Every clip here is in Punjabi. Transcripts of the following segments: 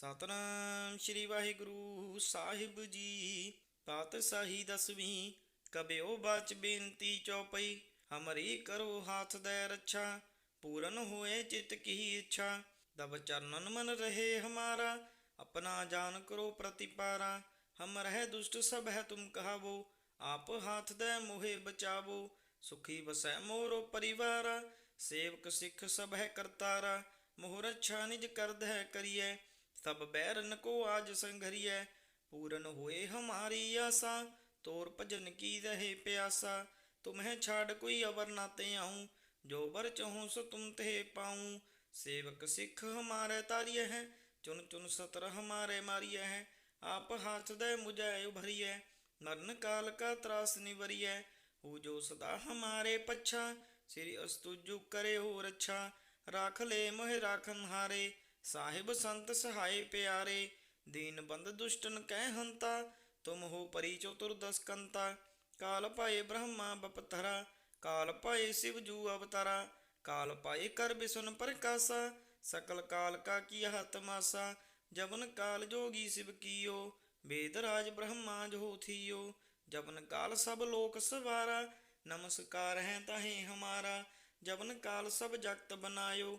ਸਤਨਾਮ ਸ੍ਰੀ ਵਾਹਿਗੁਰੂ ਸਾਹਿਬ ਜੀ। ਪਾਤਸ਼ਾਹੀ ਦਸਵੀਂ, ਕਬਿਓ ਬਾਚ ਬੇਨਤੀ ਚੌਪਈ, ਹਮਰੀ ਕਰੋ ਹਾਥ ਦੇ ਰੱਛਾ, ਪੂਰਨ ਹੋਏ ਚਿਤ ਕੀ ਇੱਛਾ। ਦਬ ਚਰਨਨ ਮਨ ਰਹੇ ਹਮਾਰਾ, ਆਪਣਾ ਜਾਨ ਕਰੋ ਪ੍ਰਤਿਪਾਰਾ। ਹਮ ਰਹਿ ਦੁਸ਼ਟ ਸਭ ਹੈ ਤੁਮ ਕਹਾਵੋ, ਆਪ ਹਾਥ ਦੇ ਮੋਹੇ ਬਚਾਵੋ। ਸੁਖੀ ਵਸੈ ਮੋਰੋ ਪਰਿਵਾਰਾ, ਸੇਵਕ ਸਿੱਖ ਸਭ ਹੈ ਕਰਤਾਰਾ। ਮੋਹ ਰੱਛਾ ਨਿਜ ਕਰਦ ਹੈ ਕਰੀਏ सब बैरन को आज संघरिए पूरन हुए हमारी आशा, तोर भजन की रहे प्यासा। तुम्हें छाड़ कोई अवर नाते आऊँ, जो बर चाहूँ सो तुम ते पाऊँ। सेवक सिख हमारे तारिय है, चुन चुन सतर हमारे मारिय है। आप हाथ दे मुझे उभरिय, मरण काल का त्रास निवरिय। हो जो सदा हमारे पच्छा, श्री अस्तुजु करे हो रक्षा राख ले मोह राखन हारे ਸਾਹਿਬ ਸੰਤ ਸਹਾਈ ਪਿਆਰੇ, ਦੀਨ ਬੰਦ ਦੁਸ਼ਟਨ ਕਹਿ ਹੰਤਾ, ਤੁਮ ਹੋ ਪਰੀ ਚਤੁਰ ਦਸਕੰਤਾ ਕਾਲ ਭਾਏ ਬ੍ਰਹਮਾ ਬਪਤਰਾ, ਕਾਲ ਭਾਏ ਸ਼ਿਵ ਜੂ ਅਵਤਾਰਾ। ਕਾਲ ਪਾਏ ਕਰ ਬਿਸੁਨ ਪ੍ਰਕਾਸ਼ਾ, ਸਕਲ ਕਾਲ ਕਾ ਕੀ ਹਤਮਾਸਾ ਜਬਨ ਕਾਲ ਜੋਗੀ ਸਿਵ ਕੀਓ, ਵੇਦ ਰਾਜ ਬ੍ਰਹਮਾ ਜੋ ਥੀਓ। ਜਬਨ ਕਾਲ ਸਭ ਲੋਕ ਸਵਾਰਾ, ਨਮਸਕਾਰ ਹੈ ਤਾਹੇ ਹਮਾਰਾ। ਜਬਨ ਕਾਲ ਸਭ ਜਗਤ ਬਨਾਇਓ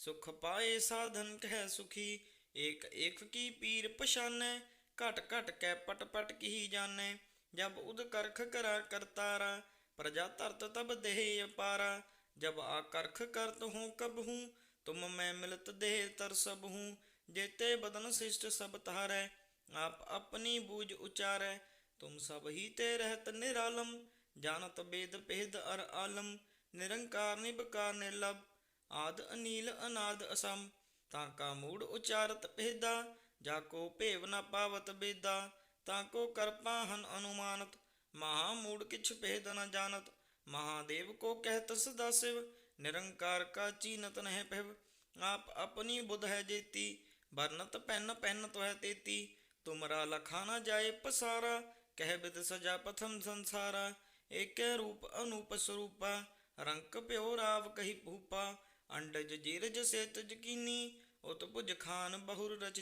सुख पाए साधन कह सुखी, एक एक की पीर पशानै घट घट कै पट पट की जानै। जब उद करख करा करतारा प्रजा तरत तब देह अपारा। जब आकर्ख करत हूँ कब हूँ, तुम मैं मिलत देह तर सब हूँ। जेते बदन शिष्ट सब तारै, आप अपनी बूझ उचारै। तुम सब ही ते रहत निरालम, जानत वेद भेद अर आलम। निरंकार निबकार निर्लभ ਆਦ ਅਨੀਲ ਅਨਾਦ ਅਸਮ, ਤਾਂ ਕਾ ਮੂੜ ਉਚਾਰਤ ਭੇਦਾ, ਜਾ ਕੋ ਭੇਵ ਨ ਪਾਵਤ ਬੇਦਾ, ਤਾਂ ਕੋ ਕਰਪਾ ਹਨ ਅਨੁਮਾਨਤ, ਮਹਾ ਮੂੜ ਕਿਛ ਭੇਦ ਨ ਜਾਣਤ, ਮਹਾਦੇਵ ਕੋ ਕਹਿਤ ਸਦਾ ਸਿਵ, ਨਿਰੰਕਾਰ ਕਾ ਚੀਨਤ ਨਹਿ ਭਿਵ, ਆਪ ਆਪਣੀ ਬੁੱਧ ਹੈ ਜੇਤੀ, ਵਰਨਤ ਪੈਨ ਪੈਨ ਤੋਹਿ ਤੇਤੀ, ਤੁਮਰਾ ਲਖਾ ਨ ਜਾਏ ਪਸਾਰਾ, ਕਹਿ ਬਿਦ ਸਜਾ ਪਥਮ ਸੰਸਾਰਾ, ਏਕੈ ਰੂਪ ਅਨੂਪ ਸਰੂਪਾ, ਰੰਕ ਪਿਓ ਰਾਵ ਕਹੀ ਭੂਪਾ ਅੰਡਜ ਜੀਰਜ ਸਿਤ ਜਕੀਨੀ ਉਤ ਭੁਜ ਖਾਨ ਬਹੁਰ ਰਚ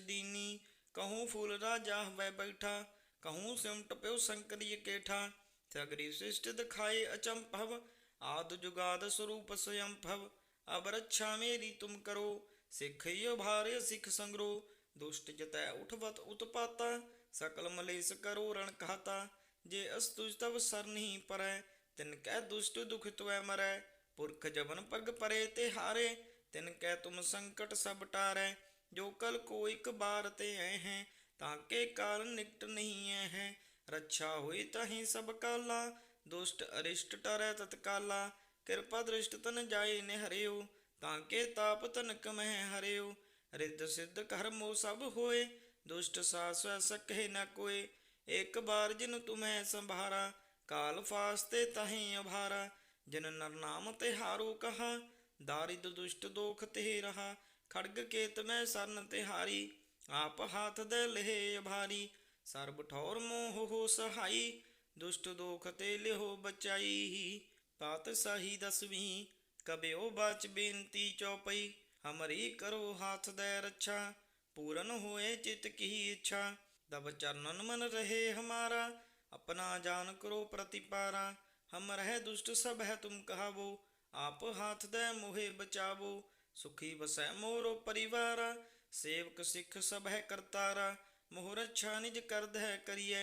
ਕਹੂੰ ਫੂਲ ਰਾਜਾ ਵੈ ਬੈਠਾ, ਕਹੂੰ ਸਿਮਟ ਪਿਉ ਸੰਕਰੀ ਕੇਠਾ। ਸਗਰੀ ਸਿਸ਼ਟ ਦਿਖਾਏ ਅਚੰਭਵ, ਆਦ ਜੁਗਾਦ ਸਰੂਪ ਸਯੰਭਵ। ਅਬ ਰੱਛਾ ਮੇਰੀ ਤੁਮ ਕਰੋ ਸਿੱਖਿਓ ਭਾਰਯ ਸਿੱਖ ਸੰਗਰੋ। ਦੁਸ਼ਟ ਜਤੈ ਉਠਵਤ ਉਤਪਾਤਾ, ਸਕਲ ਮਲੇਸ ਕਰੋ ਰਣ ਕਹਾਤਾ। ਜੇ ਅਸਤੁਜ ਤਵ ਸਰਨਹੀ ਪਰੈ, ਤਿਨ ਕੈ ਦੁਸ਼ਟ ਦੁਖ ਤੁਐ ਮਰੈ। ਪੁਰਖ ਜਵਨ ਪਗ ਪਰੇ ਤੇ ਹਾਰੇ, ਤਿਨ ਕੈ ਤੁਮ ਸੰਕਟ ਸਭ ਟਾਰੈ, ਜੋ ਕਲ ਕੋ ਇੱਕ ਬਾਰ ਤੇ ਐ ਹੈ, ਤਾਂ ਕੇ ਕਾਰਨ ਨਿਕਟ ਨਹੀਂ ਐ ਹੈ। ਰੱਛਾ ਹੋਈ ਤਹੀਂ ਸਭ ਕਾਲਾ, ਦੁਸ਼ਟ ਅਰਿਸ਼ਟ ਟਰੈ ਤਤਕਾਲਾ, ਕਿਰਪਾ ਦ੍ਰਿਸ਼ਟ ਤਨ ਜਾਏ ਨਿਹਰਿਓ, ਤਾਂ ਕੇ ਤਾਪ ਤਨ ਕਮਹਿ ਹਰਿਓ। ਰਿੱਧ ਸਿੱਧ ਕਰਮੋ ਸਭ ਹੋਏ, ਦੁਸ਼ਟ ਸਾਸਵ ਸਕਹਿ ਨ ਕੋਏ ਇੱਕ ਬਾਰ ਜਿਨ ਤੁਮੈ ਸੰਭਾਰਾ, ਕਾਲ ਫਾਸਤੇ ਤਹੀਂ ਅਭਾਰਾ। ਜਿਨ ਨਰ ਨਾਮ ਤੇ ਹਾਰੂ ਕਹਾ, ਦਾਰਿਦ ਦੁਸ਼ਟ ਦੋਖ ਤੇ ਰਹਾ, ਖੜਗ ਕੇਤ ਮੈਂ ਸਰਨ ਤੇ ਹਾਰੀ, ਆਪ ਹਾਥ ਦੇ ਲਹੇ ਭਾਰੀ ਸਰਬ ਠੌਰ ਮੋਹ ਹੋ ਸਹਾਈ, ਦੁਸ਼ਟ ਦੋਖ ਤੇ ਲਿਹੋ ਬਚਾਈ, ਪਾਤ ਸਾਹੀ ਦਸਵੀਂ ਕਬਿਓ ਬਾਚ ਬੇਨਤੀ ਚੌਪਈ, ਹਮਰੀ ਕਰੋ ਹਾਥ ਦੇ ਰੱਛਾ, ਪੂਰਨ ਹੋਏ ਚਿਤ ਕੀ ਇੱਛਾ ਦਬ ਚਰਨਨ ਮਨ ਰਹੇ ਹਮਾਰਾ, ਆਪਣਾ ਜਾਨ ਕਰੋ ਪ੍ਰਤਿਪਾਰਾ हम रह दुष्ट सब है तुम कहावो, आप हाथ दे मोहे बचावो। सुखी बसै मोरो परिवारा, सेवक सिख सब है करतारा। मोह रक्षा निज कर दह करिए,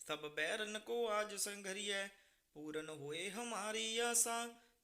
सब बैरन को आज संघरिए। पूरन हुए हमारी आशा,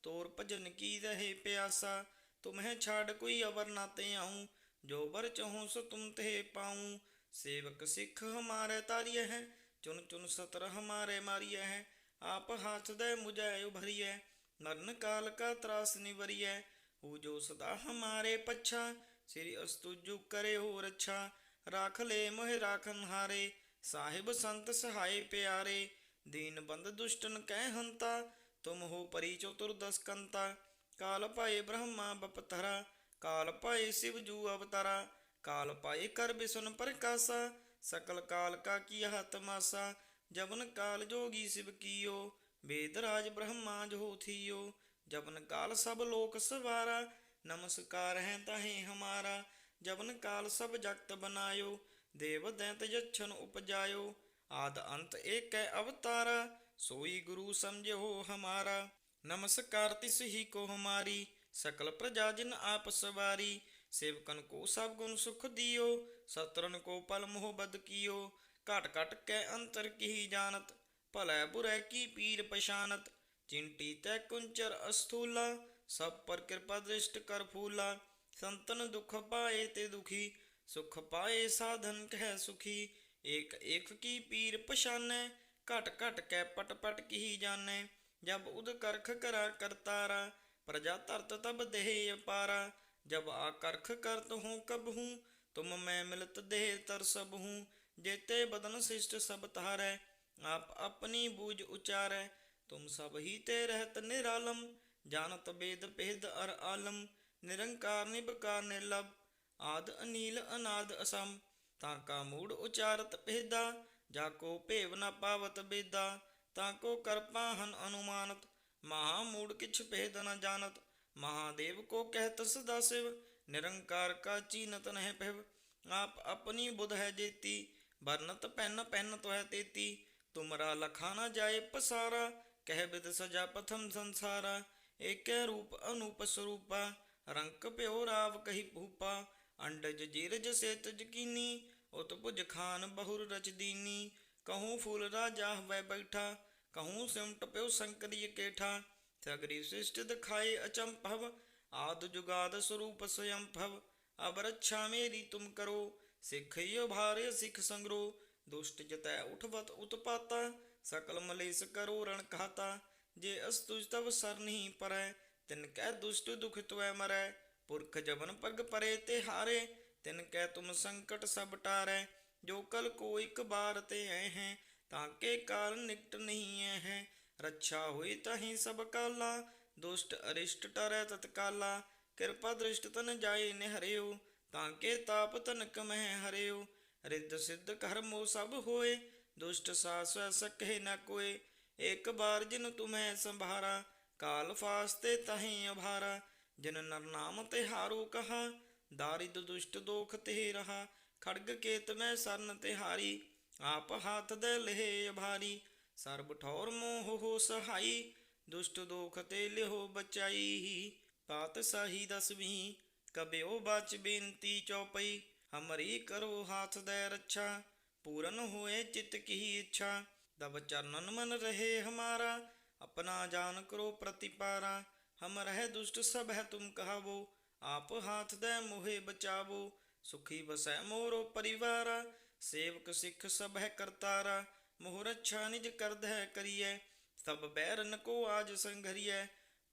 तोर भजन की रहे प्यासा। तुम्हें छाड़ कोई अवर नाते आऊँ, जो बर चाहूँ सो तुम ते पाऊँ। सेवक सिख हमारे तारिय है, चुन चुन सतर हमारे मारिय है। ਆਪ ਹੱਸਦੇ ਮੁਝੈ ਉਭਰੀਐ ਮਰਨ ਕਾਲ ਕਾ ਤਰਾਸ ਨਿਵਰੀਐ, ਹੋ ਸਦਾ ਹਮਾਰੇ ਪੱਛਾ, ਸ੍ਰੀ ਅਸਤੁਜੂ ਕਰੇ ਹੋ ਰੱਛਾ ਰਾਖ ਲੈ ਮੋਹਿ ਰਾਖਨ ਹਾਰੇ ਸਾਹਿਬ ਸੰਤ ਸਹਾਈ ਪਿਆਰੇ, ਦੀਨ ਬੰਦ ਦੁਸ਼ਟਨ ਕਹਿ ਹੰਤਾ, ਤੁਮ ਹੋ ਪਰੀ ਚਤੁਰ ਦਸਕੰਤਾ ਕਾਲ ਭਾਏ ਬ੍ਰਹਮਾ ਬਪਤਰਾ, ਕਾਲ ਭਾਏ ਸ਼ਿਵ ਜੂ ਅਵਤਾਰਾ, ਕਾਲ ਪਾਏ ਕਰ ਬਿਸੁਨ ਪ੍ਰਕਾਸ਼ਾ, ਸਕਲ ਕਾਲ ਕਾ ਕੀਆ ਤਮਾਸਾ ਜਬਨ ਕਾਲ ਜੋਗੀ ਸਿਵ ਕੀਓ, ਵੇਦ ਰਾਜ ਬ੍ਰਹਮਾ ਜੋ ਥੀਓ। ਜਬਨ ਕਾਲ ਸਭ ਲੋਕ ਸਵਾਰਾ, ਨਮਸਕਾਰ ਹੈ ਤਾਹੇ ਹਮਾਰਾ। ਜਬਨ ਕਾਲ ਸਭ ਜਗਤ ਬਨਾਇਓ, ਦੇਵ ਦੈਂਤ ਯਛਨ ਉਪਜਾਇਓ। ਆਦ ਅੰਤ ਏਕੈ ਅਵਤਾਰਾ, ਸੋਈ ਗੁਰੂ ਸਮਝੋ ਹਮਾਰਾ। ਨਮਸਕਾਰ ਤਿਸ ਹੀ ਕੋ ਹਮਾਰੀ, ਸਕਲ ਪ੍ਰਜਾ ਜਿਨ ਆਪ ਸਵਾਰੀ। ਸੇਵਕਨ ਕੋ ਸਭ ਗੁਣ ਸੁਖ ਦਿਓ ਸਤਰਨ ਕੋ ਪਲ ਮੋਹ ਬਦ ਕੀਓ। ਘਟ ਘਟ ਕੈ ਅੰਤਰ ਕੀ ਜਾਣਤ, ਭਲੇ ਬੁਰੇ ਕੀ ਪੀਰ ਪਛਾਨਤ ਚਿੰਟੀ ਤੈ ਕੁੰਚਰ ਅਸਥੂਲਾ, ਸਭ ਪਰ ਕਿਰਪਾ ਦ੍ਰਿਸ਼ਟ ਕਰ ਫੂਲਾ। ਸੰਤਨ ਦੁਖ ਪਾਏ ਤੇ ਦੁਖੀ, ਸੁਖ ਪਾਏ ਸਾਧਨ ਕਹਿ ਸੁਖੀ। ਏਕ ਏਕ ਕੀ ਪੀਰ ਪਛਾਨੈ, ਘਟ ਘਟ ਕੈ ਪਟ ਪਟ ਕੀ ਜਾਣੈ। ਜਬ ਉਦ ਕਰਖ ਕਰਾ ਕਰਤਾਰਾ ਪ੍ਰਜਾ ਧਰਤ ਤਬ ਦੇਹ ਅਪਾਰਾ। ਜਬ ਆ ਕਰਖ ਕਰਤ ਹੂੰ ਕਬ ਹੂੰ, ਤੁਮ ਮੈਂ ਮਿਲਤ ਦੇਹ ਤਰ ਸਭ ਹੂੰ ਜੇਤੇ ਬਦਨ ਸਿਸ਼ਟ ਸਭ ਤਾਰੈ ਆਪ ਆਪਣੀ ਬੂਝ ਉਚਾਰੈ। ਤੁਮ ਸਭ ਹੀ ਤੇ ਰਹਿਤ ਨਿਰਾਲਮ, ਜਾਣਤ ਬੇਦ ਭੇਦ ਅਰ ਆਲਮ, ਨਿਰੰਕਾਰ ਨਿਬਕਾਰ ਨਿਰਲਭ, ਆਦ ਅਨੀਲ ਅਨਾਦ ਅਸਮ। ਤਾਂ ਕਾ ਮੂੜ ਉਚਾਰਤ ਭੇਦਾ, ਜਾ ਕੋ ਭੇਵ ਨ ਪਾਵਤ ਬੇਦਾ, ਤਾਂ ਕੋ ਕਰਪਾਹਨ ਅਨੁਮਾਨਤ। ਮਹਾ ਮੂੜ ਕਿਛ ਭੇਦ ਨ ਜਾਣਤ, ਮਹਾਦੇਵ ਕੋ ਕਹਿਤ ਸਦਾ ਸਿਵ। ਨਿਰੰਕਾਰ ਕਾ ਚੀਨਤ ਨਹਿ ਭਿਵ, ਆਪ ਆਪਣੀ ਬੁਧ ਹੈ ਜੇਤੀ ਬਰਨਤ ਪੈਨ ਪੈਨ ਤੋ ਹੈ ਤੇਤੀ ਤੁਮਰਾ ਲਖਾ ਨ ਜਾਏ ਪਸਾਰਾ, ਕਹਿ ਬਿਦ ਸਜਾ ਪਥਮ ਸੰਸਾਰਾ, ਏਕੈ ਰੂਪ ਅਨੂਪ ਸਰੂਪਾ, ਰੰਕ ਭਿਓ ਰਾਵ ਕਹੀ ਭੂਪਾ, ਅੰਡਜ ਜੀਰਜ ਸੇਤ ਜਕੀਨੀ ਉਤ ਭੁਜ ਖਾਨ ਬਹੁਰ ਰਚ ਦੀਨੀ, ਕਹੂੰ ਫੂਲ ਰਾਜਾ ਹਵੈ ਬੈਠਾ, ਕਹੂੰ ਸਿਮਟ ਪਿਓ ਸੰਕਰੀ ਕੇਠਾ, ਸਗਰੀ ਸ੍ਰਿਸ਼ਟ ਦਿਖਾਏ ਅਚੰਭਵ, ਆਦ ਜੁਗਾਦ ਸਰੂਪ ਸਯੰਭਵ ਅਬ ਰੱਛਾ ਮੇਰੀ ਤੁਮ ਕਰੋ ਸਿੱਖਿਓ ਭਾਰੇ ਸਿੱਖ ਸੰਗਰੋ, ਦੁਸ਼ਟ ਜਤੈ ਉਠਵਤ ਉਤਪਾਤਾ, ਸਕਲ ਮਲੇਸ ਕਰੋ ਰਣ ਕਹਾਤਾ, ਜੇ ਅਸਤੁਜ ਤਵ ਸਰ ਨਹੀਂ ਪਰੈ, ਤਿਨ ਕਹਿ ਦੁਸ਼ਟ ਦੁਖ ਤੁਐ ਮਰੈ, ਪੁਰਖ ਜਬਨ ਪਗ ਪਰੇ ਤੇ ਹਾਰੇ, ਤਿਨ ਕਹਿ ਤੁਮ ਸੰਕਟ ਸਭ ਟਾਰੈ, ਜੋ ਕਲ ਕੋ ਇਕ ਬਾਰ ਤੇ ਐ ਹੈ, ਤਾਂ ਕੇ ਕਾਲ ਨਿਕਟ ਨਹੀਂ ਐ ਹੈ, ਰੱਛਾ ਹੋਈ ਤਹੀਂ ਸਭ ਕਾਲਾ, ਦੁਸ਼ਟ ਅਰਿਸ਼ਟ ਟਰੈ ਤਤਕਾਲਾ, ਕਿਰਪਾ ਦ੍ਰਿਸ਼ਟ ਤਨ ਜਾਏ ਨਿਹਰਿਓ ਤਾਂ ਕੇ ਤਾਪ ਤਨਕ ਮਹਿ ਹਰਿਓ ਰਿੱਧ ਸਿੱਧ ਕਰਮੋ ਸਭ ਹੋਏ, ਦੁਸ਼ਟ ਸਾਸਵ ਸਕਹਿ ਨ ਕੋਏ ਇੱਕ ਬਾਰ ਜਿਨ ਤੁਮੈ ਸੰਭਾਰਾ, ਕਾਲ ਫਾਸਤੇ ਤਹੀਂ ਅਭਾਰਾ, ਜਿਨ ਨਰ ਨਾਮ ਤੇ ਹਾਰੂ ਕਹਾ, ਦਾਰਿਦ ਦੁਸ਼ਟ ਦੋਖ ਤੇ ਰਹਾ, ਖੜਗ ਕੇਤ ਮੈਂ ਸਰਨ ਤੇ ਹਾਰੀ ਆਪ ਹਾਥ ਦੇ ਲਹੇ ਅਭਾਰੀ, ਸਰਬ ਠੌਰ ਮੋਹ ਹੋ ਸਹਾਈ, ਦੁਸ਼ਟ ਦੋਖ ਤੇ ਲਿਹੋ ਬਚਾਈ, ਪਾਤ ਸਾਹੀ ਦਸਵੀਂ ਕਬਿਉ ਬਚ ਬੇਨਤੀ ਚਉਪਈ ਹਮਰੀ ਕਰੋ ਹਾਥ ਦੇ ਰੱਛਾ, ਪੂਰਨ ਹੋਏ ਚਿਤ ਕੀ ਇੱਛਾ। ਦਬ ਚਰਨਨ ਮਨ ਰਹੇ ਹਮਾਰਾ, ਆਪਣਾ ਜਾਨ ਕਰੋ ਪ੍ਰਤਿਪਾਰਾ। ਹਮ ਰਹਿ ਦੁਸ਼ਟ ਸਭ ਹੈ ਤੁਮ ਕਹਾਵੋ, ਆਪ ਹਾਥ ਦੇ ਮੋਹੇ ਬਚਾਵੋ। ਸੁਖੀ ਬਸੈ ਮੋਰੋ ਪਰਿਵਾਰਾ, ਸੇਵਕ ਸਿੱਖ ਸਭ ਹੈ ਕਰਤਾਰਾ। ਮੋਹ ਅੱਛਾ ਨਿਜ ਕਰਦ ਹੈ ਕਰੀਐ, ਸਭ ਬੈਰਨ ਕੋ ਆਜ ਸੰਘਰੀਐ।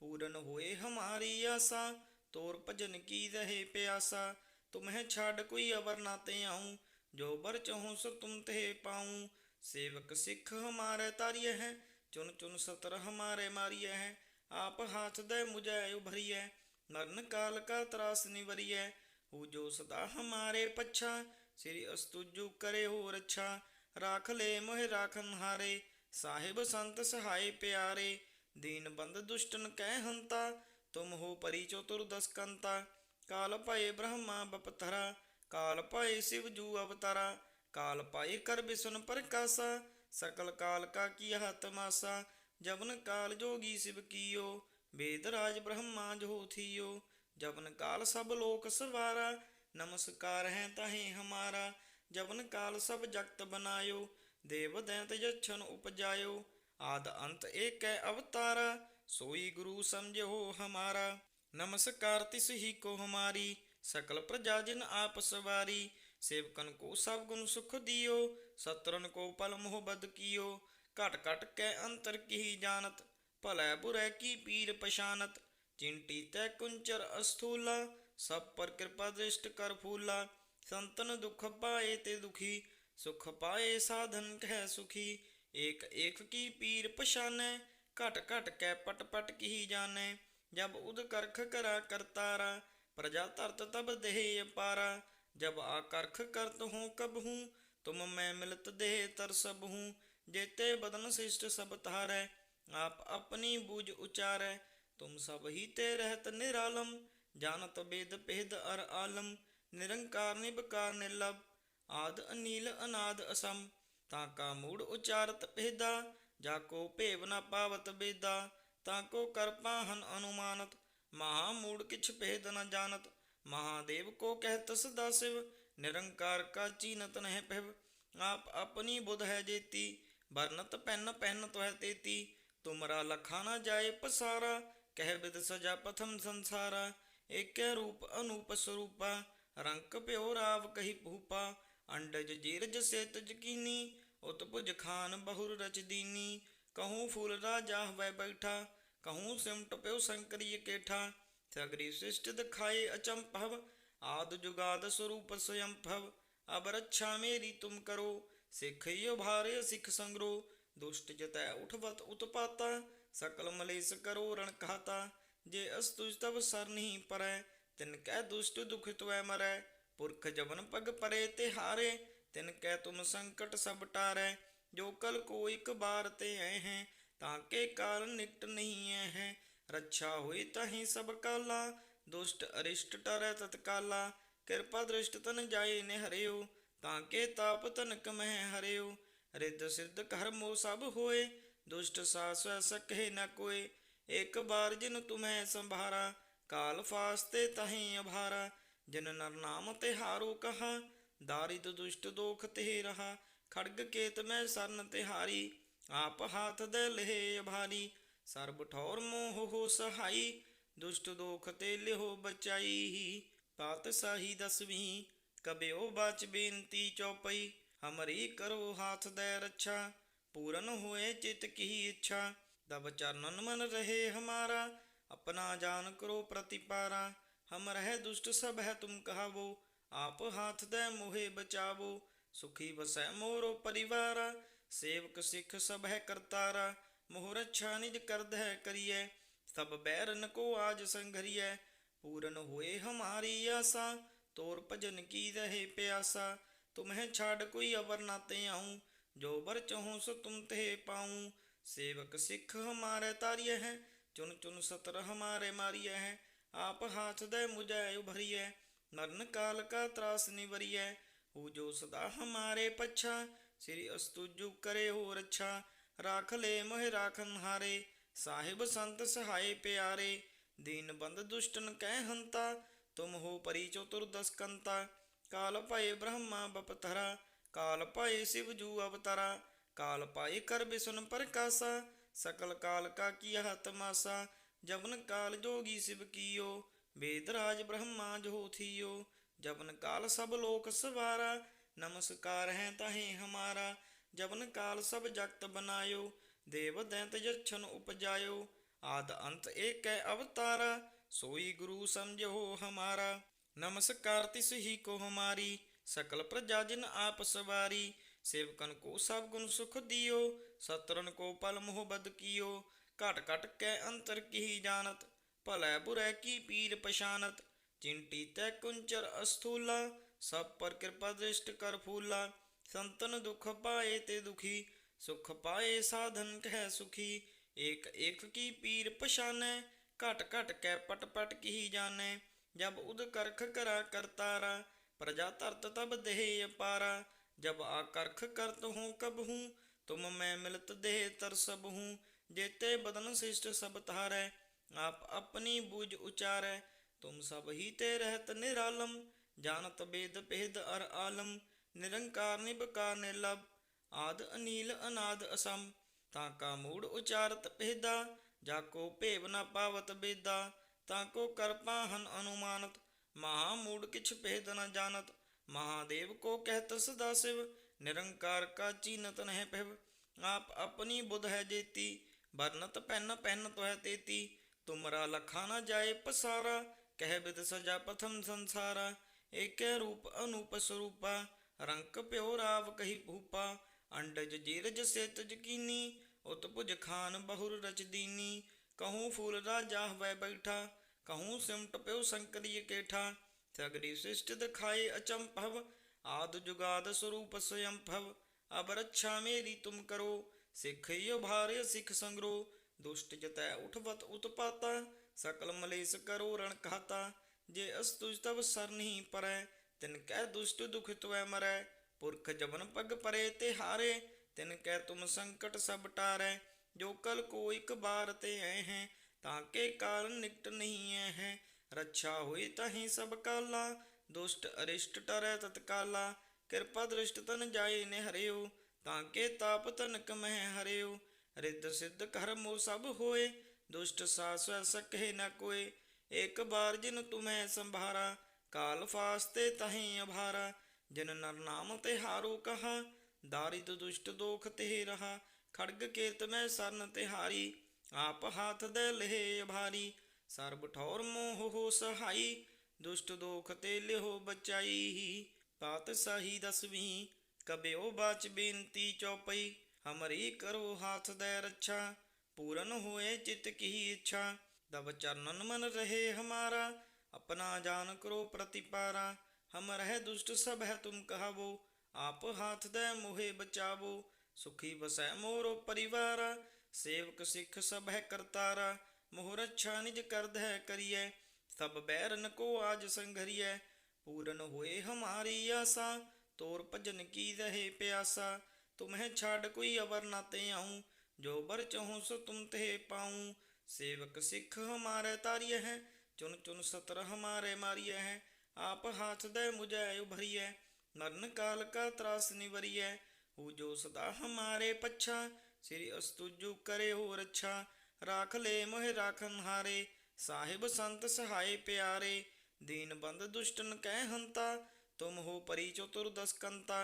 ਪੂਰਨ ਹੋਏ ਹਮਾਰੀ ਆਸਾ ਤੋਰ ਭਜਨ ਕੀ ਰਹੇ ਪਿਆਸਾ? ਤੁਮਹਿ ਛਾੜ ਕੋਈ ਅਵਰ ਨਾ ਤੇ ਆਉ, ਜੋ ਬਰ ਚਹੂੰ ਸੋ ਤੁਮ ਤੇ ਪਾਉ। ਸੇਵਕ ਸਿੱਖ ਹਮਾਰੇ ਤਾਰੀਏ ਹੈ ਚੁਨ ਚੁਨ ਸਤਰ ਹਮਾਰੇ ਮਾਰੀਏ ਹੈ। ਆਪ ਹਾਥ ਦੇ ਮੁਝੈ ਉਭਰੀਐ, ਮਰਨ ਕਾਲ ਕਾ ਤਰਾਸ ਨਿਵਰੀਐ। ਹੋ ਜੋ ਸਦਾ ਹਮਾਰੇ ਪੱਛਾ, ਸ੍ਰੀ ਅਸਤੁਜੂ ਕਰੇ ਹੋ ਰਛਾ। ਰਾਖ ਲੈ ਮੋਹਿ ਰਾਖਨ ਹਾਰੇ ਸਾਹਿਬ ਸੰਤ ਸਹਾਈ ਪਿਆਰੇ। ਦੀਨ ਬੰਦ ਦੁਸ਼ਟਨ ਕਹਿ ਹੰਤਾ तुम हो परी चतुर्दश कंता काल पाए ब्रह्मा बपथरा काल पाए शिव जू अवतारा काल पाए कर बिसुन प्रकाशा सकल काल का किया तमाशा जबन काल जोगी शिव कियो वेद राज ब्रह्मा जो थियो जबन काल सब लोक सवारा नमस्कार है ताहे हमारा जबन काल सब जगत बनायो देव दैत यक्षन उपजायो आद अंत एक अवतारा सोई गुरु समझो हमारा नमस्कार तिस ही को हमारी सकल प्रजा जिन आप सवारी सेवकन को सब गुण सुख दियो सतरन को पल मोह बद कियो घट घट के अंतर की जानत भलै बुरै की पीर पशानत चिंटी तय कुंचर अस्थूला सब पर कृपा दृष्ट कर फूला संतन दुख पाए ते दुखी सुख पाए साधन कह सुखी एक एक की पीर पशाने ਘਟ ਘਟ ਕੈ ਪਟ ਪਟ ਕੀ ਜਾਣੈ, ਜਬ ਉਦ ਕਰਖ ਕਰਾ ਕਰਤਾਰਾ, ਪ੍ਰਜਾ ਧਰਤ ਤਬ ਦੇਹ ਅਪਾਰਾ, ਜਬ ਆਕਰਖ ਕਰਤ ਹੂੰ ਕਬ ਹੂੰ, ਤੁਮ ਮੈਂ ਮਿਲਤ ਦੇਹ ਤਰ ਸਭ ਹੂੰ, ਜੇਤੇ ਬਦਨ ਸਿਸ਼ਟ ਸਭ ਤਾਰੈ ਆਪ ਆਪਣੀ ਬੂਝ ਉਚਾਰੈ, ਤੁਮ ਸਭ ਹੀ ਤੇ ਰਹਿਤ ਨਿਰਾਲਮ, ਜਾਣਤ ਬੇਦ ਭੇਦ ਅਰ ਆਲਮ, ਨਿਰੰਕਾਰ ਨਿਬਕਾਰ ਨਿਰਲਭ, ਆਦ ਅਨੀਲ ਅਨਾਦ ਅਸਮ, ਤਾਂ ਕਾ ਮੂੜ ਉਚਾਰਤ ਭੇਦਾ ਜਾ ਕੋ ਭੇਵ ਨ ਪਾਵਤ ਬੇਦਾ, ਤਾਂ ਕੋ ਕਰਪਾਹਨ ਅਨੁਮਾਨਤ। ਮਹਾ ਮੂੜ ਕਿਛ ਭੇਦ ਨ ਜਾਣਤ। ਮਹਾਦੇਵ ਕੋ ਕਹਿਤ ਸਦਾ ਸਿਵ, ਨਿਰੰਕਾਰ ਕਾ ਚੀਨਤ ਨਹਿ ਪਹਿਵ ਆਪ ਆਪਣੀ ਬੁਧ ਹੈ ਜੇਤੀ ਬਰਨਤ ਪੈਨ ਪੈਨ ਤੋਹਿ ਤੇਤੀ। ਤੁਮਰਾ ਲਖਾ ਨ ਜਾਏ ਪਸਾਰਾ, ਕਹਿ ਬਿਦ ਸਜਾ ਪਥਮ ਸੰਸਾਰਾ। ਏਕੈ ਰੂਪ ਅਨੂਪ ਸਰੂਪਾ, ਰੰਕ ਭਿਓ ਰਾਵ ਕਹੀ ਭੂਪਾ। ਅੰਡਜ ਜੀਰਜ ਸੇਤ ਜਕੀਨੀ ਉਤਪੁਜ ਖਾਨ ਬਹੁਰ ਰਚ ਦੀਨੀ, ਕਹੂੰ ਫੂਲ ਰਾਜਾ ਹਵੈ ਬੈਠਾ, ਕਹੂੰ ਸਿਮਟ ਪਿਓ ਸੰਕਰੀ ਕੇਠਾ ਸਗਰੀ ਸ੍ਰਿਸ਼ਟ ਦਿਖਾਏ ਅਚੰਭਵ, ਆਦ ਜੁਗਾਦ ਸਰੂਪ ਸਯੰਭਵ ਅਬ ਰੱਛਾ ਮੇਰੀ ਤੁਮ ਕਰੋ, ਸਿੱਖ ਭਾਰੇ ਸਿੱਖ ਸੰਗਰੋ, ਦੁਸ਼ਟ ਜਤੈ ਉਠਵਤ ਉਤਪਾਤਾ, ਸਕਲ ਮਲੇਸ ਕਰੋ ਰਣ ਕਹਾਤਾ, ਜੇ ਅਸਤੁਜ ਤਬ ਸਰ ਨਹੀਂ ਪਰੈ, ਤਿਨ ਕਹਿ ਦੁਸ਼ਟ ਦੁਖਿਤ ਵੈ ਮਰੈ, ਪੁਰਖ ਜਵਨ ਪਗ ਪਰੇ ਤੇ ਹਾਰੇ ਤਿਨ ਕੈ ਤੁਮ ਸੰਕਟ ਸਭ ਟਾਰੈ, ਜੋ ਕਲ ਕੋ ਇਕ ਬਾਰ ਤੇ ਆਏ ਹੈ, ਤਾਂ ਕੇ ਕਾਲ ਨਿਕਟ ਨਹੀਂ ਐ ਹੈ। ਰੱਛਾ ਹੋਈ ਤਹੀਂ ਸਭ ਕਾਲਾ, ਦੁਸ਼ਟ ਅਰਿਸ਼ਟ ਟਰੈ ਤਤਕਾਲਾ। ਕਿਰਪਾ ਦ੍ਰਿਸ਼ਟ ਤਨ ਜਾਏ ਨੇ ਹਰਿਓ, ਤਾਂ ਕੇ ਤਾਪ ਤਨਕ ਮਹਿ ਹਰਿਓ। ਰਿੱਧ ਸਿੱਧ ਕਰਮੋ ਸਭ ਹੋਏ, ਦੁਸ਼ਟ ਸਾਸਵੈ ਸਕਹਿ ਨ ਕੋਏ। ਇੱਕ ਬਾਰ ਜਿਨ ਤੁਮੈ ਸੰਭਾਰਾ, ਕਾਲ ਫਾਸਤੇ ਤਹੀਂ ਅਭਾਰਾ। ਜਿਨ ਨਰ ਨਾਮ ਤੇ ਹਾਰੋ ਕਹਾ ਦਾਰਿਤ ਦੁਸ਼ਟ ਦੋਖ ਤੇ ਰਹਾ ਖੜਗ ਕੇਤ ਮੈਂ ਸਰਨ ਤਿਹਾਰੀ ਆਪ ਹਾਥ ਦੇ ਲਹੇ ਅਭਾਰੀ ਸਰਬ ਠੌਰ ਮੋਹ ਹੋ ਸਹਾਈ ਦੁਸ਼ਟ ਦੋਖ ਤੇ ਲਿਹੋ ਬਚਾਈ ਪਾਤ ਸਾਹੀ ਦਸਵੀਂ ਕਬਿਓ ਬਾਚ ਬੇਨਤੀ ਚੌਪਈ ਹਮਰੀ ਕਰੋ ਹਾਥ ਦੇ ਰੱਛਾ ਪੂਰਨ ਹੋਏ ਚਿਤ ਕੀ ਇੱਛਾ ਦਬ ਚਰਨਨ ਮਨ ਰਹੇ ਹਮਾਰਾ ਆਪਣਾ ਜਾਨ ਕਰੋ ਪ੍ਰਤਿਪਾਰਾ ਹਮ ਰਹਿ ਦੁਸ਼ਟ ਸਭ ਹੈ ਤੁਮ ਕਹਾਵੋ आप हाथ दे मोहे बचावो सुखी बसै मोरो परिवारा सेवक सिख सब है करतारा मोह रक्षा निज करद है करिए सब बैरन को आज संघरिय पूरन हुए हमारी आशा तोर भजन की रहे प्यासा तुम्हें छाड़ कोई अवर नाते आऊँ जो बर चाहूँ सो तुम ते पाऊँ सेवक सिख हमारे तारिय है चुन चुन सतर हमारे मारिय है आप हाथ दे मुझे उभरिय ਨਰਨ ਕਾਲ ਕਾ ਤਰਾਸ ਨਿਵਰੀਐ, ਹੋ ਜੋ ਸਦਾ ਹਮਾਰੇ ਪੱਛਾ, ਸ੍ਰੀ ਅਸਤੁਜੂ ਕਰੇ ਹੋ ਰੱਛਾ ਰਾਖ ਲੈ ਮੋਹਿ ਰਾਖਨ ਹਾਰੇ ਸਾਹਿਬ ਸੰਤ ਸਹਾਈ ਪਿਆਰੇ। ਦੀਨ ਬੰਦ ਦੁਸ਼ਟਨ ਕਹਿ ਹੰਤਾ, ਤੁਮ ਹੋ ਪਰੀ ਚਤੁਰ ਦਸਕੰਤਾ। ਕਾਲ ਭਏ ਬ੍ਰਹਮਾ ਬਪਤਰਾ, ਕਾਲ ਭਏ ਸਿਵ ਜੂ ਅਵਤਾਰਾ। ਕਾਲ ਪਾਏ ਕਰ ਬਿਸੁਨ ਪ੍ਰਕਾਸ਼ਾ, ਸਕਲ ਕਾਲ ਕਾ ਕੀਆ ਤਮਾਸਾ ਜਵਨ ਕਾਲ ਜੋਗੀ ਸਿਵ ਕੀਓ ਵੇਦਰਾਜ ਬ੍ਰਹਮਾ ਜੋ ਥੀਓ, ਜਪਨ ਕਾਲ ਸਭ ਲੋਕ ਸਵਾਰਾ, ਨਮਸਕਾਰ ਹੈ ਤਾਹੇ ਹਮਾਰਾ। ਜਪਨ ਕਾਲ ਸਭ ਜਗਤ ਬਨਾਇਓ, ਦੇਵ ਦੈਂਤ ਜਛਨ ਉਪਜਾਇਓ। ਆਦ ਅੰਤ ਏਕੈ ਅਵਤਾਰਾ, ਸੋਈ ਗੁਰੂ ਸਮਝੋ ਹਮਾਰਾ। ਨਮਸਕਾਰ ਤਿਸ ਹੀ ਕੋ ਹਮਾਰੀ, ਸਕਲ ਪ੍ਰਜਾ ਜਿਨ ਆਪ ਸਵਾਰੀ। ਸੇਵਕਨ ਕੋ ਸਭ ਗੁਣ ਸੁਖ ਦਿਓ ਸਤਰਨ ਕੋ ਪਲ ਮੋਹ ਬਦ ਕੀਓ। ਘਟ ਘਟ ਕੈ ਅੰਤਰ ਕੀ ਜਾਣਤ ਭਲੇ ਬੁਰੈ ਕੀ ਪੀਰ ਪਛਾਨਤ, ਚਿੰਟੀ ਤੈ ਕੁੰਚਰ ਅਸਥੂਲਾ, ਸਭ ਪਰ ਕਿਰਪਾ ਦ੍ਰਿਸ਼ਟ ਕਰ ਫੂਲਾ। ਸੰਤਨ ਦੁਖ ਪਾਏ ਤੇ ਦੁਖੀ, ਸੁਖ ਪਾਏ ਸਾਧਨ ਕਹਿ ਸੁਖੀ। ਏਕ ਏਕ ਕੀ ਪੀਰ ਪਛਾਨੈ, ਘਟ ਘਟ ਕੈ ਪਟ ਪਟ ਕੀ ਜਾਣੈ। ਜਬ ਉਦ ਕਰਖ ਕਰਾ ਕਰਤਾਰਾ ਪ੍ਰਜਾ ਧਰਤ ਤਬ ਦੇਹ ਅਪਾਰਾ। ਜਬ ਆ ਕਰਖ ਕਰਤ ਹੂੰ ਕਬ ਹੂੰ, ਤੁਮ ਮੈਂ ਮਿਲਤ ਦੇਹ ਤਰ ਸਭ ਹੂੰ। ਜੇਤੇ ਬਦਨ ਸਿਸ਼ਟ ਸਭ ਤਾਰੈ आप अपनी बूझ उचारै तुम सब ही ते रहत निरालम जानत बेद भेद अर आलम निरंकार निबकार निर्लभ आद अनील अनाद असम ताका मूड उचारत भेदा जाको भेव न पावत बेदा ताको कर पाहन अनुमानत महामूड किछ भेद न जानत महादेव को कहत सदा शिव निरंकार का चीनत नह पिव आप अपनी बुध है जेती बरनत पहन पहन तो है तेती तुमरा लखाना जाए पसारा, कह बिद सजा प्रथम संसारा। एक रूप अनूप स्वरूपा, रंक प्यो राव कही भूपा। अंडज जीरज से तजकीनी उत्पुज खान बहुर रच दीनी। कहूँ फूल राजा वह बैठा, कहूँ सिमट प्यो शंकरीय केठा। सगरी शिष्ट दिखाए अचंभव आद जुगाद स्वरूप स्वयं अब रक्षा मेरी तुम करो, सिख यो भार्य सिख संग्रो। ਸੰਗਰੋ ਦੁਸ਼ਟ ਜਤੈ ਉਠਵਤ ਉਤਪਾਤਾ, ਸਕਲ ਮਲੇਸ ਕਰੋ ਰਣ ਖਾਤਾ ਜੇ ਅਸਤੁਜ ਤਵ ਸਰਨਹੀ ਪਰੈ, ਤਿਨ ਕੈ ਦੁਸ਼ਟ ਦੁਖ ਤੁਐ ਮਰੈ। ਪੁਰਖ ਜਬਨ ਪਗ ਪਰੇ ਤੇ ਹਾਰੇ, ਤਿਨ ਕੈ ਤੁਮ ਸੰਕਟ ਸਭ ਟਾਰੈ। ਜੋ ਕਲ ਕੋ ਇਕ ਬਾਰ ਤੇ ਐ ਹੈ, ਤਾਂ ਕੇ ਕਾਰਨ ਨਿਕਟ ਨਹੀਂ ਐ ਹੈ। ਰੱਛਾ ਹੋਈ ਤਹੀਂ ਸਭ ਕਾਲਾ, ਦੁਸ਼ਟ ਅਰਿਸ਼ਟ ਟਰੈ ਤਤਕਾਲਾ। ਕਿਰਪਾ ਦ੍ਰਿਸ਼ਟ ਤਨ ਜਾਏ ਨੇ ਹਰਿਓ ਤਾਂ ਕੇ ਤਾਪ ਤਨਕ ਮਹਿ ਹਰਿਓ। ਰਿੱਧ ਸਿੱਧ ਕਰਮੋ ਸਭ ਹੋਏ, ਦੁਸ਼ਟ ਸਾਸਵ ਸਕਹਿ ਨ ਕੋਏ। ਇੱਕ ਬਾਰ ਜਿਨ ਤੁਮੈ ਸੰਭਾਰਾ, ਕਾਲ ਫਾਸਤੇ ਤਹੀਂ ਅਭਾਰਾ। ਜਿਨ ਨਰ ਨਾਮ ਤੇ ਹਾਰੋ ਕਹਾ, ਦਾਰਿਦ ਦੁਸ਼ਟ ਦੋਖ ਤੇ ਰਹਾ। ਖੜਗ ਕੀਰਤ ਮੈਂ ਸਰਨ ਤਿਹਾਰੀ, ਆਪ ਹਾਥ ਦੇ ਲਹੇ ਅਭਾਰੀ। ਸਰਬ ਠੌਰ ਮੋਹ ਹੋ ਸਹਾਈ, ਦੁਸ਼ਟ ਦੋਖ ਤੇ ਲਿਹੋ ਬਚਾਈ। ਪਾਤ ਸਾਹੀ ਦਸਵੀਂ ਕਬਿਓ ਬਾਚ ਬੇਨਤੀ ਚੌਪਈ। ਹਮਰੀ ਕਰੋ ਹਾਥ ਦੇ ਰੱਛਾ, ਪੂਰਨ ਹੋਏ ਚਿਤ ਕੀ ਇੱਛਾ। ਦਬ ਚਰਨਨ ਮਨ ਰਹੇ ਹਮਾਰਾ, ਆਪਣਾ ਜਾਨ ਕਰੋ ਪ੍ਰਤੀਪਾਰਾ। ਹਮ ਰਹਿ ਦੁਸ਼ਟ ਸਭ ਹੈ ਤੁਮ ਕਹਾਵੋ, ਆਪ ਹਾਥ ਦੇ ਮੋਹੇ ਬਚਾਵੋ। ਸੁਖੀ ਵਸੈ ਮੋਰੋ ਪਰਿਵਾਰਾ, ਸੇਵਕ ਸਿੱਖ ਸਭ ਹੈ ਕਰਤਾਰਾ। ਮੋਹ ਰੱਛਾ ਨਿਜ ਕਰਦ ਹੈ ਕਰੀਐ, ਸਭ ਬੈਰਨ ਕੋ ਆਜ ਸੰਘਰੀਐ। ਪੂਰਨ ਹੋਏ ਹਮਾਰੀ ਆਸਾ, ਤੋਰ ਭਜਨ ਕੀ ਰਹੇ ਪਿਆਸਾ। तुम्हें छाड़ कोई अवर ना ते आऊं जो बर चाहूं सो तुम ते पाऊं सेवक सिख हमारे तारिय है चुन चुन सतर हमारे मारिय है आप हाथ दे मुझे उभरिय मरण काल का त्रास निवरिय हु जो सदा हमारे पच्छा श्री अस्तुजु करे हो रच्छा राख ले मोह राखन हारे साहिब संत सहाय प्यारे दीन बंद दुष्टन कह हंता तुम हो परि चतुर्दश कंता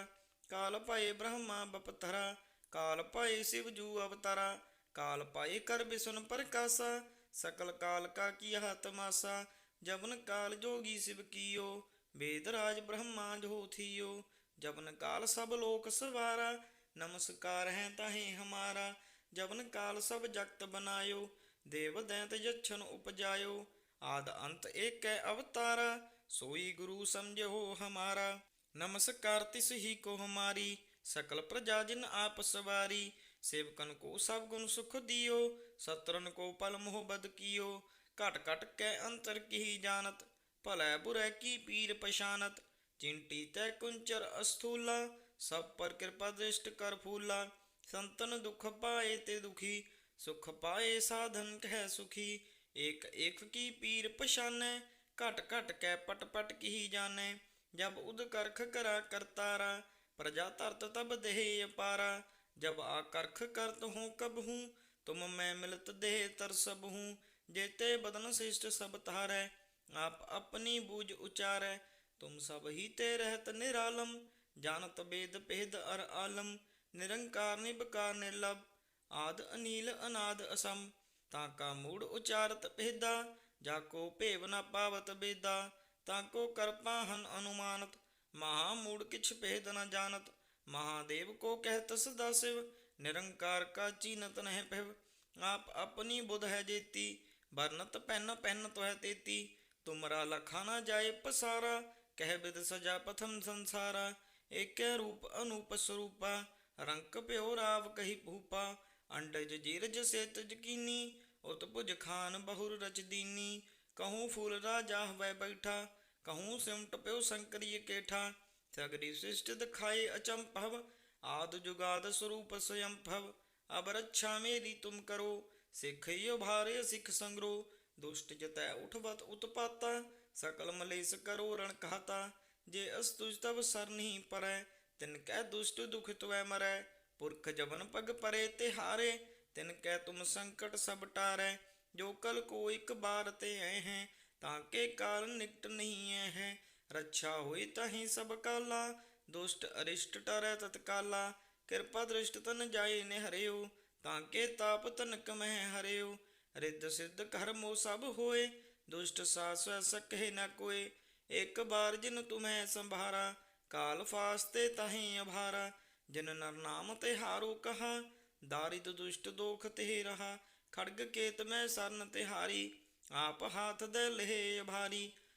ਕਾਲ ਭਏ ਬ੍ਰਹਮਾ ਬਪਤਰਾ, ਕਾਲ ਭਏ ਸਿਵ ਜੂ ਅਵਤਾਰਾ, ਕਾਲ ਭਏ ਕਰ ਬਿਸੁਨ ਪ੍ਰਕਾਸ਼ਾ, ਸਕਲ ਕਾਲ ਕਾ ਕੀਆ ਤਮਾਸਾ ਜਬਨ ਕਾਲ ਜੋਗੀ ਸਿਵ ਕੀਓ, ਵੇਦ ਰਾਜ ਬ੍ਰਹਮਾ ਜੋ ਥੀਓ ਜਬਨ ਕਾਲ ਸਭ ਲੋਕ ਸਵਾਰਾ, ਨਮਸਕਾਰ ਹੈ ਤਾਹੇ ਹਮਾਰਾ ਜਬਨ ਕਾਲ ਸਭ ਜਗਤ ਬਨਾਇਓ, ਦੇਵ ਦੈਂਤ ਜਛਨ ਉਪਜਾਇਓ, ਆਦ ਅੰਤ ਏਕੈ ਅਵਤਾਰਾ, ਸੋਈ ਗੁਰੂ ਸਮਝੋ ਹਮਾਰਾ। नमस्कार तिस ही को हमारी सकल प्रजा जिन आप सवारी सेवकन को सब गुण सुख दियो सत्रन को पल मोह बद कियो घट घट कै अंतर की जानत भलै बुरै की पीर पशानत चिंटी तै कुंचर अस्थूला सब पर कृपा दृष्ट कर फूला संतन दुख पाए ते दुखी सुख पाए साधन कह सुखी एक एक की पीर पशानै घट घट कै पट पट की जानै ਜਬ ਉਦ ਕਰਖ ਕਰਾ ਕਰਤਾਰਾ, ਪ੍ਰਜਾ ਧਰਤ ਤਬ ਦੇਹ ਅਪਾਰਾ। ਜਬ ਆ ਕਰਖ ਕਰਤ ਹੂੰ ਕਬ ਹੂੰ, ਤੁਮ ਮੈਂ ਮਿਲਤ ਦੇਹ ਤਰ ਸਭ ਹੂੰ। ਜੇਤੇ ਬਦਨ ਸਿਸ਼ਟ ਸਭ ਤਾਰੈ ਆਪ ਆਪਣੀ ਬੂਝ ਉਚਾਰੈ। ਤੁਮ ਸਭ ਹੀ ਤੇ ਰਹਿਤ ਨਿਰਾਲਮ ਜਾਨਤ ਬੇਦ ਪੇਦ ਅਰ ਆਲਮ। ਨਿਰੰਕਾਰ ਨਿਬਕਾਰ ਨਿਰਲਭ, ਆਦ ਅਨੀਲ ਅਨਾਦ ਅਸਮ। ਤਾਂ ਕਾ ਮੂੜ ਉਚਾਰਤ ਪੇਦਾ ਜਾ ਕੋ ਭੇਵ ਨਾ ਪਾਵਤ ਬੇਦਾ। ਤਾਕੋ ਕਰਪਾਹਨ ਅਨੁਮਾਨਤ ਮਹਾ ਮੂੜ ਕਿਛ ਭੇਦ ਨ ਜਾਣਤ महादेव को कहत सदा शिव निरंकार का चीनत नह पिव आप अपनी बुध है जेती बरनत पहन पहन तो है तेती तुमरा लखा न जाए पसारा कह बिद सजा पथम संसारा एक रूप अनूप स्वरूपा रंक प्यो राव कही भूपा अंडज जीरज से तजकीनी उतपुज खान बहुर रच दीनी कहूँ फूल राजा वह बैठा कहूँ सिमट प्यो संकरिय केठा सगरी सृष्टि दिखाए अचंभव। आद जुगाद स्वरूप स्वयंभव अब रक्षा मेरी तुम करो। सिखियो भारे सिख संग्रो, दुष्ट जतै उठवत उत्पाता। सकल मलेस करो रण कहता, जे अस्तुज तब सरनी परै। तिन कै दुष्ट दुख तुवै मरै, पुरख जबन पग परे ते हारे तिन कै तुम संकट सब टारै, जो कल को एक बार ते ऐ हैं, ताके कारण निकट नहीं ऐ हैं ਰੱਛਾ ਹੋਈ ਤਹੀਂ ਸਭ ਕਾਲਾ। ਦੁਸ਼ਟ ਅਰਿਸ਼ਟ ਟਰੈ ਤਤਕਾਲਾ। ਕਿਰਪਾ ਦ੍ਰਿਸ਼ਟ ਤਨ ਜਾਏ ਨੇ ਹਰਿਓ ਤਾਂ ਕੇ ਤਾਪ ਤਨਕ ਮਹਿ ਹਰਿਓ। ਰਿੱਧ ਸਿੱਧ ਕਰਮੋ ਸਭ ਹੋਏ, ਦੁਸ਼ਟ ਸਾਸਵ ਸਕਹਿ ਨ ਕੋਏ। ਇੱਕ ਬਾਰ ਜਿਨ ਤੁਮੈ ਸੰਭਾਰਾ, ਕਾਲ ਫਾਸਤੇ ਤਹੀਂ ਅਭਾਰਾ। ਜਿਨ ਨਰ ਨਾਮ ਤੇ ਹਾਰੋ ਕਹਾ, ਦਾਰਿਦ ਦੁਸ਼ਟ ਦੋਖ ਤੇ ਰਹਾ। ਖੜਗ ਕੇਤ ਮੈਂ ਸਰਨ ਤੇ ਹਾਰੀ ਆਪ ਹਾਥ ਦੇ ਲਹੇ ਅਭਾਰੀ।